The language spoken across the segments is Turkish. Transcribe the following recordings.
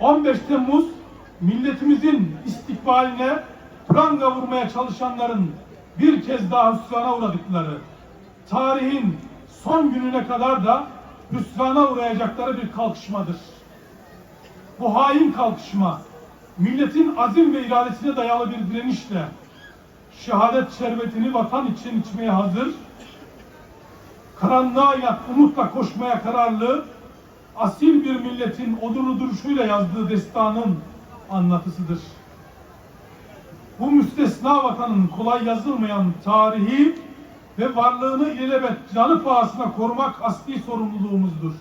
15 Temmuz milletimizin istikbaline pranga vurmaya çalışanların bir kez daha hüsrana uğradıkları, tarihin son gününe kadar da hüsrana uğrayacakları bir kalkışmadır. Bu hain kalkışma, milletin azim ve iradesine dayalı bir direnişle şehadet şerbetini vatan için içmeye hazır, karanlığa yat umutla koşmaya kararlı, asil bir milletin odurlu duruşuyla yazdığı destanın anlatısıdır. Bu müstesna vatanın kolay yazılmayan tarihi ve varlığını ilelebet canı pahasına korumak asli sorumluluğumuzdur.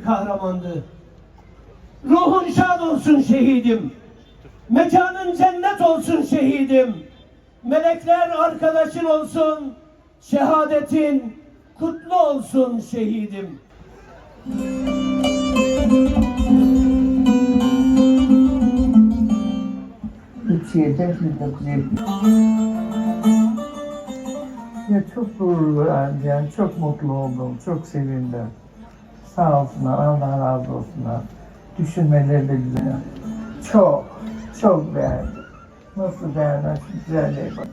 Kahramandı. Ruhun şad olsun şehidim. Mekanın cennet olsun şehidim. Melekler arkadaşın olsun. Şehadetin kutlu olsun şehidim. Türkiye'de 1970. Ya çok gururlandım, yani çok mutlu oldum, çok sevindim. Sağ olsunlar, Allah razı olsunlar. Düşünmeleri de güzel. Çok, çok beğendim. Nasıl beğendim, şu güzelliğe bak.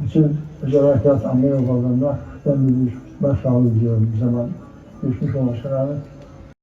Bütün özel harekat Amerika okullarında ben bir başsağlığı diliyorum bir zaman. Geçmiş olmasına rağmen